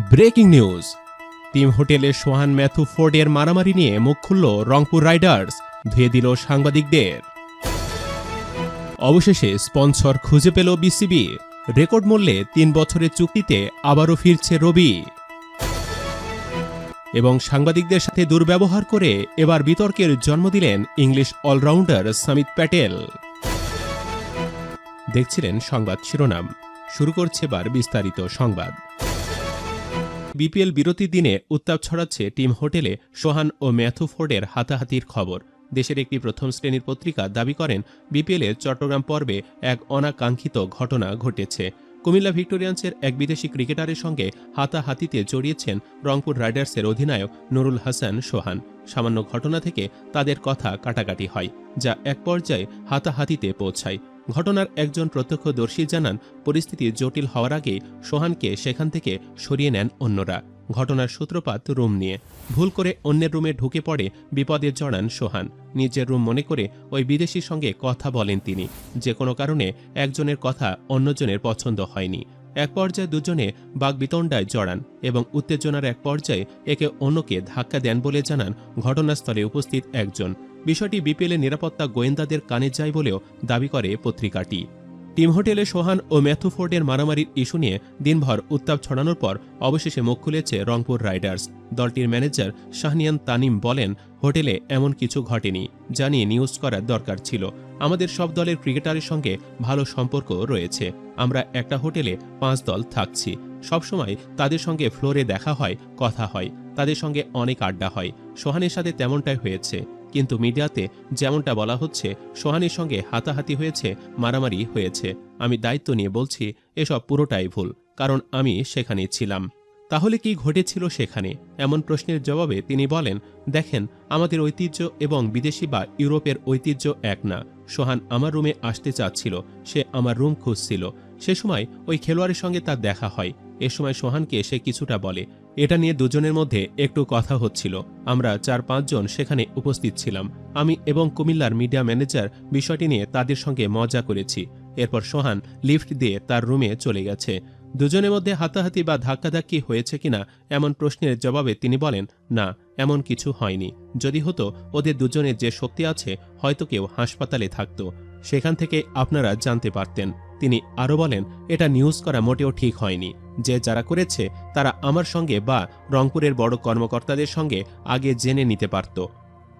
Breaking news. Team হোটেলে সোহান Matthew ফোর্ডের মারামারি নিয়ে মুখ খুলল রংপুর রাইডার্স, ধুয়ে দিল সাংবাদিকদের। অবশেষে স্পন্সর খুঁজে পেল বিসিবি। রেকর্ড মূল্যে তিন বছরের চুক্তিতে আবারও ফিরছে রবি। এবং সাংবাদিকদের সাথে দুর্ব্যবহার করে এবার বিতর্কের জন্ম দিলেন ইংলিশ অলরাউন্ডার সমিত প্যাটেল। দেখছিলেন সংবাদ শিরোনাম। শুরু করছে এবার বিস্তারিত সংবাদ। বিপিএল বিরতির দিনে উত্তাপ ছড়াচ্ছে টিম হোটেলে সোহান ও ম্যাথু ফোর্ডের হাতাহাতির খবর। দেশের একটি প্রথম শ্রেণির পত্রিকা দাবি করেন বিপিএলের চট্টগ্রাম পর্বে এক অনাকাঙ্ক্ষিত ঘটনা ঘটেছে। কুমিল্লা ভিক্টোরিয়ান্সের এক বিদেশি ক্রিকেটারের সঙ্গে হাতাহাতিতে জড়িয়েছেন রংপুর রাইডার্সের অধিনায়ক নুরুল হাসান সোহান। সামান্য ঘটনা থেকে তাদের কথা কাটাকাটি হয়, যা এক পর্যায়ে হাতাহাতিতে পৌঁছায়। ঘটনার একজন প্রত্যক্ষদর্শী জানান, পরিস্থিতি জটিল হওয়ার আগে সোহানকে সেখান থেকে সরিয়ে নেন অন্যরা। ঘটনার সূত্রপাত রুম নিয়ে। ভুল করে অন্যের রুমে ঢুকে পড়ে বিপদে জড়ান সোহান। নিজের রুম মনে করে ওই বিদেশির সঙ্গে কথা বলেন তিনি। যে কোনো কারণে একজনের কথা অন্যজনের পছন্দ হয়নি। এক পর্যায়ে দুজনে বাগবিতণ্ডায় জড়ান এবং উত্তেজনার এক পর্যায়ে একে অন্যকে ধাক্কা দেন বলে জানান ঘটনাস্থলে উপস্থিত একজন। বিষয়টি বিপিএলের নিরাপত্তা গোয়েন্দাদের কানে যায় বলেও দাবি করে পত্রিকাটি। টিম হোটেলে সোহান ও ম্যাথু ফোর্ডের মারামারির ইস্যু নিয়ে দিনভর উত্তাপ ছড়ানোর পর অবশেষে মুখ খুলেছে রংপুর রাইডার্স। দলটির ম্যানেজার শাহনিয়ান তানিম বলেন, হোটেলে এমন কিছু ঘটেনি জানিয়ে নিউজ করার দরকার ছিল। আমাদের সব দলের ক্রিকেটারের সঙ্গে ভালো সম্পর্ক রয়েছে। আমরা একটা হোটেলে পাঁচ দল থাকছি। সবসময় তাদের সঙ্গে ফ্লোরে দেখা হয়, কথা হয়। তাদের সঙ্গে অনেক আড্ডা হয়। সোহানের সাথে তেমনটাই হয়েছে। কিন্তু মিডিয়াতে যেমনটা বলা হচ্ছে, সোহানের সঙ্গে হাতাহাতি হয়েছে, মারামারি হয়েছে। আমি দায়িত্ব নিয়ে বলছি, এসব পুরোটাই ভুল, কারণ আমি সেখানে ছিলাম। তাহলে কি ঘটেছিল সেখানে? এমন প্রশ্নের জবাবে তিনি বলেন, দেখেন, আমাদের ঐতিহ্য এবং বিদেশি বা ইউরোপের ঐতিহ্য এক না। সোহান আমার রুমে আসতে চাচ্ছিল, সে আমার রুম খুঁজছিল। সে সময় ওই খেলোয়াড়ের সঙ্গে তার দেখা হয়। এ সময় সোহানকে সে কিছুটা বলে, এটা নিয়ে দুজনের মধ্যে একটু কথা হচ্ছিল। আমরা চার পাঁচজন সেখানে উপস্থিত ছিলাম। আমি এবং কুমিল্লার মিডিয়া ম্যানেজার বিষয়টি নিয়ে তাদের সঙ্গে মজা করেছি। এরপর সোহান লিফট দিয়ে তার রুমে চলে গেছে। দুজনের মধ্যে হাতাহাতি বা ধাক্কাধাক্কি হয়েছে কিনা এমন প্রশ্নের জবাবে তিনি বলেন, না, এমন কিছু হয়নি। যদি হতো, ওদের দুজনের যে শক্তি আছে, হয়তো কেউ হাসপাতালে থাকত। সেখান থেকে আপনারা জানতে পারতেন। তিনি আরও বলেন, এটা নিউজ করা মোটেও ঠিক হয়নি। যে যারা করেছে, তারা আমার সঙ্গে বা রংপুরের বড় কর্মকর্তাদের সঙ্গে আগে জেনে নিতে পারত।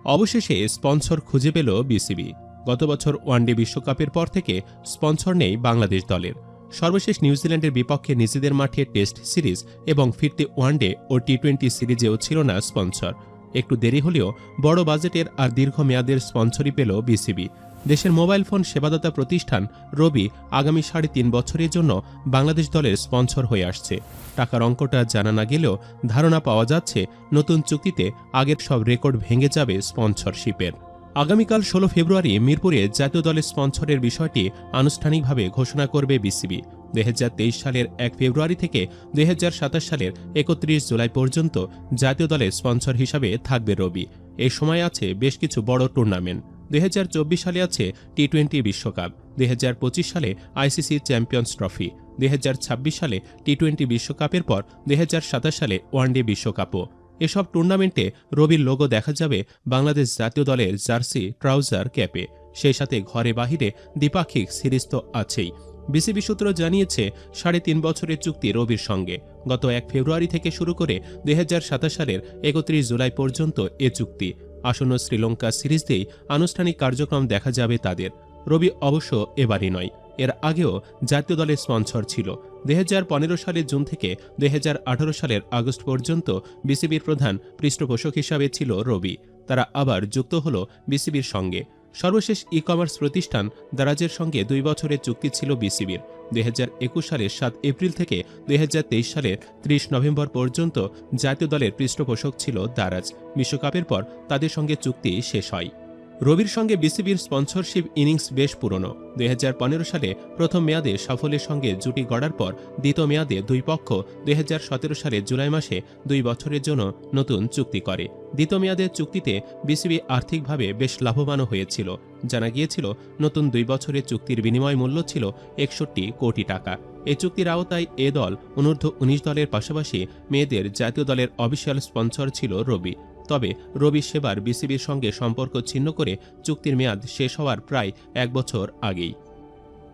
অবশেষে স্পন্সর খুঁজে পেল বিসিবি। গত বছর ওয়ানডে বিশ্বকাপের পর থেকে স্পন্সর নেই বাংলাদেশ দলের। সর্বশেষ নিউজিল্যান্ডের বিপক্ষে নিজেদের মাঠে টেস্ট সিরিজ এবং ফিরতে ওয়ানডে ও টি টোয়েন্টি সিরিজেও ছিল না স্পন্সর। একটু দেরি হলেও বড় বাজেটের আর দীর্ঘমেয়াদের স্পন্সরই পেল বিসিবি। দেশের মোবাইল ফোন সেবাদাতা প্রতিষ্ঠান রবি আগামী সাড়ে তিন বছরের জন্য বাংলাদেশ দলের স্পন্সর হয়ে আসছে। টাকার অঙ্কটা জানা না গেলেও ধারণা পাওয়া যাচ্ছে নতুন চুক্তিতে আগের সব রেকর্ড ভেঙে যাবে স্পন্সরশিপের। আগামীকাল ষোলো ফেব্রুয়ারি মিরপুরে জাতীয় দলের স্পন্সরের বিষয়টি আনুষ্ঠানিকভাবে ঘোষণা করবে বিসিবি। দুই হাজার তেইশ সালের এক ফেব্রুয়ারি থেকে দুই হাজার সাতাশ সালের একত্রিশ জুলাই পর্যন্ত জাতীয় দলের স্পন্সর হিসাবে থাকবে রবি। এই সময় আছে বেশ কিছু বড় টুর্নামেন্ট। দুই হাজার চব্বিশ সালে আছে টি টোয়েন্টি বিশ্বকাপ, দুই হাজার পঁচিশ সালে আইসিসি চ্যাম্পিয়ন্স ট্রফি, দুই হাজার ছাব্বিশ সালে টি টোয়েন্টি বিশ্বকাপের পর দুই হাজার সাতাশ সালে ওয়ানডে বিশ্বকাপও। এসব টুর্নামেন্টে রবির লোগো দেখা যাবে বাংলাদেশ জাতীয় দলের জার্সি, ট্রাউজার, ক্যাপে। সেই সাথে ঘরে বাহিরে দ্বিপাক্ষিক সিরিজ তো আছেই। বিসিবি সূত্র জানিয়েছে, সাড়ে তিন বছরের চুক্তি রবির সঙ্গে। গত এক ফেব্রুয়ারি থেকে শুরু করে দু হাজার সাতাশ সালের একত্রিশ জুলাই পর্যন্ত এ চুক্তি। আসন্ন শ্রীলঙ্কা সিরিজ দিয়েই আনুষ্ঠানিক কার্যক্রম দেখা যাবে তাদের। রবি অবশ্য এবারই নয়। এর আগেও জাতীয় দলের স্পন্সর ছিল। দুই হাজার পনেরো সালের জুন থেকে দু হাজার আঠারো সালের আগস্ট পর্যন্ত বিসিবির প্রধান পৃষ্ঠপোষক হিসাবে ছিল রবি। তারা আবার যুক্ত হল বিসিবির সঙ্গে। সর্বশেষ ই কমার্স প্রতিষ্ঠান দারাজের সঙ্গে দুই বছরের চুক্তি ছিল বিসিবির। দুই হাজার একুশ সালের সাত এপ্রিল থেকে দু হাজার তেইশ সালের ত্রিশ নভেম্বর পর্যন্ত জাতীয় দলের পৃষ্ঠপোষক ছিল দারাজ। বিশ্বকাপের পর তাদের সঙ্গে চুক্তি শেষ হয়। রবির সঙ্গে বিসিবির স্পন্সরশিপ ইনিংস বেশ পুরনো। দু হাজার পনেরো সালে প্রথম মেয়াদে সাফল্যের সঙ্গে জুটি গড়ার পর দ্বিতীয় মেয়াদে দুই পক্ষ দুই সালে জুলাই মাসে দুই বছরের জন্য নতুন চুক্তি করে। দ্বিতীয় মেয়াদের চুক্তিতে বিসিবি আর্থিকভাবে বেশ লাভবানও হয়েছিল। জানা গিয়েছিল, নতুন দুই বছরের চুক্তির বিনিময় মূল্য ছিল একষট্টি কোটি টাকা। এই চুক্তির আওতায় এ দল অনূর্ধ্ব উনিশ দলের পাশাপাশি মেয়েদের জাতীয় দলের অফিসিয়াল স্পন্সর ছিল রবি। তবে রবি সেবার বিসিবির সঙ্গে সম্পর্ক ছিন্ন করে চুক্তির মেয়াদ শেষ হওয়ার প্রায় এক বছর আগেই।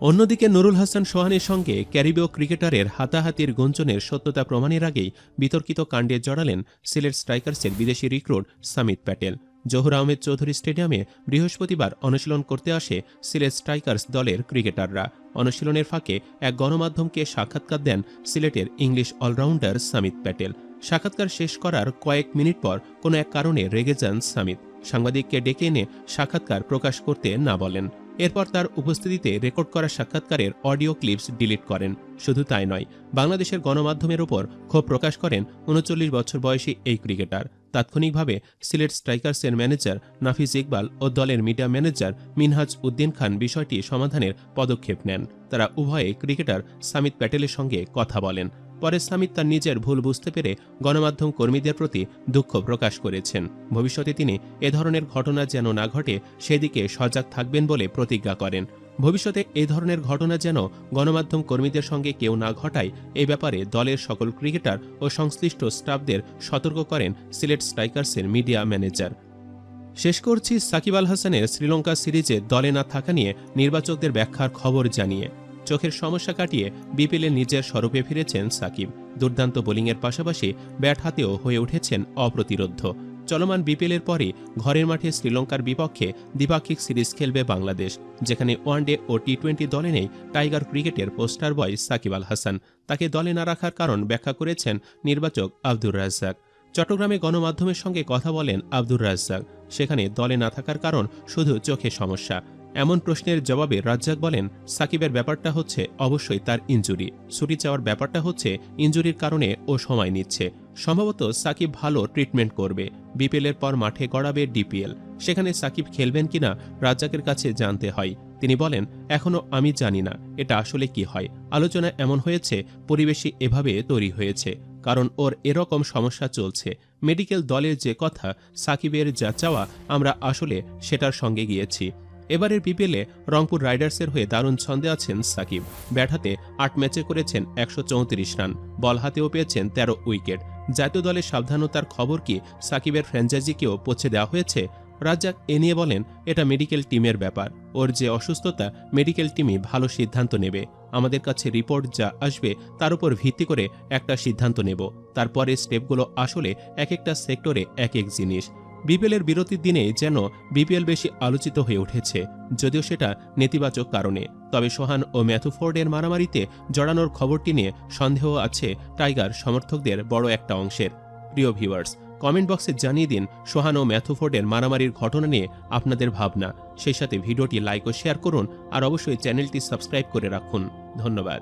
অন্যদিকে নুরুল হাসান সোহানের সঙ্গে ক্যারিবীয় ক্রিকেটারের হাতাহাতির গুঞ্জনের সত্যতা প্রমাণের আগেই বিতর্কিত কাণ্ডে জড়ালেন সিলেট স্ট্রাইকার্সের বিদেশি রিক্রুট সামিত প্যাটেল। জহুর আহমেদ চৌধুরী স্টেডিয়ামে বৃহস্পতিবার অনুশীলন করতে আসে সিলেট স্ট্রাইকার্স দলের ক্রিকেটাররা। অনুশীলনের ফাঁকে এক গণমাধ্যমকে সাক্ষাৎকার দেন সিলেটের ইংলিশ অলরাউন্ডার সামিত প্যাটেল। সাক্ষাৎকার শেষ করার কয়েক মিনিট পর কোনো এক কারণে রেগে যান সামিত। সাংবাদিককে ডেকে এনে সাক্ষাৎকার প্রকাশ করতে না বলেন। এরপর তার উপস্থিতিতে রেকর্ড করা সাক্ষাৎকারের অডিও ক্লিপস ডিলিট করেন। শুধু তাই নয়, বাংলাদেশের গণমাধ্যমের ওপর ক্ষোভ প্রকাশ করেন উনচল্লিশ বছর বয়সী এই ক্রিকেটার। তাৎক্ষণিকভাবে সিলেট স্ট্রাইকার্সের ম্যানেজার নাফিজ ইকবাল ও দলের মিডিয়া ম্যানেজার মিনহাজ উদ্দিন খান বিষয়টি সমাধানের পদক্ষেপ নেন। তারা উভয়ে ক্রিকেটার সামিত প্যাটেলের সঙ্গে কথা বলেন। পরে সামিত তার নিজের ভুল বুঝতে পেরে গণমাধ্যম কর্মীদের প্রতি দুঃখ প্রকাশ করেছেন। ভবিষ্যতে তিনি এ ধরনের ঘটনা যেন না ঘটে, সেদিকে সজাগ থাকবেন বলে প্রতিজ্ঞা করেন। ভবিষ্যতে এই ধরনের ঘটনা যেন গণমাধ্যম কর্মীদের সঙ্গে কেউ না ঘটায়, এ ব্যাপারে দলের সকল ক্রিকেটার ও সংশ্লিষ্ট স্টাফদের সতর্ক করেন সিলেট স্ট্রাইকার্সের মিডিয়া ম্যানেজার। শেষ করছি সাকিব আল হাসানের শ্রীলঙ্কা সিরিজে দলে না থাকা নিয়ে নির্বাচকদের ব্যাখ্যার খবর জানিয়ে। চোখের সমস্যা কাটিয়ে বিপিএলে নিজের স্বরূপে ফিরেছেন সাকিব। দুর্দান্ত বোলিংয়ের পাশাপাশি ব্যাট হাতেও হয়ে উঠেছেন অপ্রতিরোধ্য। চলমান বিপিএলের পরে ঘরের মাঠে শ্রীলঙ্কার বিপক্ষে দ্বিপাক্ষিক সিরিজ খেলবে বাংলাদেশ, যেখানে ওয়ানডে ও টি টোয়েন্টি দলে নেই টাইগার ক্রিকেটের পোস্টার বয় সাকিব আল হাসান। তাকে দলে না রাখার কারণ ব্যাখ্যা করেছেন নির্বাচক আব্দুর রাজ্জাক। চট্টগ্রামে গণমাধ্যমের সঙ্গে কথা বলেন আব্দুর রাজ্জাক। সেখানে দলে না থাকার কারণ শুধু চোখে সমস্যা। এমন প্রশ্নের জবাবে রাজ্জাক বলেন, সাকিবের ব্যাপারটা হচ্ছে অবশ্যই তার ইঞ্জুরি ছুটি চাওয়ার ব্যাপারটা হচ্ছে ইঞ্জুরির কারণে ও সময় নিচ্ছে। সম্ভবত সাকিব ভালো ট্রিটমেন্ট করবে। বিপিএলের পর মাঠে গড়াবে ডিপিএল। সেখানে সাকিব খেলবেন কিনা রাজ্জাকের কাছে জানতে হয়। তিনি বলেন এখনও আমি জানি না, এটা আসলে কি হয়। আলোচনা এমন হয়েছে, পরিবেশই এভাবে তৈরি হয়েছে। কারণ ওর এরকম সমস্যা চলছে। মেডিকেল দলের যে কথা, সাকিবের যা চাওয়া, আমরা আসলে সেটার সঙ্গে গিয়েছি। এবারের বিপিএলে রংপুর রাইডার্সের হয়ে দারুণ ছন্দে আছেন সাকিব। ব্যাট হাতে আট ম্যাচে করেছেন একশো চৌত্রিশ রান, বল হাতেও পেয়েছেন তেরো উইকেট। জাতীয় দলের সাবধানতার খবর কি সাকিবের ফ্র্যাঞ্চাইজিকেও পৌঁছে দেওয়া হয়েছে? রাজ্জাক এ নিয়ে বলেন, এটা মেডিকেল টিমের ব্যাপার। ওর যে অসুস্থতা, মেডিকেল টিমই ভালো সিদ্ধান্ত নেবে। আমাদের কাছে রিপোর্ট যা আসবে, তার উপর ভিত্তি করে একটা সিদ্ধান্ত নেব। তারপরে স্টেপগুলো আসলে এক একটা সেক্টরে এক এক জিনিস। বিপিএলের বিরতির দিনে যেন বিপিএল বেশি আলোচিত হয়ে উঠেছে, যদিও সেটা নেতিবাচক কারণে। তবে সোহান ও ম্যাথু ফোর্ডের মারামারিতে জড়ানোর খবরটি নিয়ে সন্দেহ আছে টাইগার সমর্থকদের বড় একটা অংশের। প্রিয় ভিউয়ার্স, কমেন্ট বক্সে জানিয়ে দিন সোহান ও ম্যাথু ফোর্ডের মারামারির ঘটনা নিয়ে আপনাদের ভাবনা। সেই সাথে ভিডিওটি লাইক ও শেয়ার করুন আর অবশ্যই চ্যানেলটি সাবস্ক্রাইব করে রাখুন। ধন্যবাদ।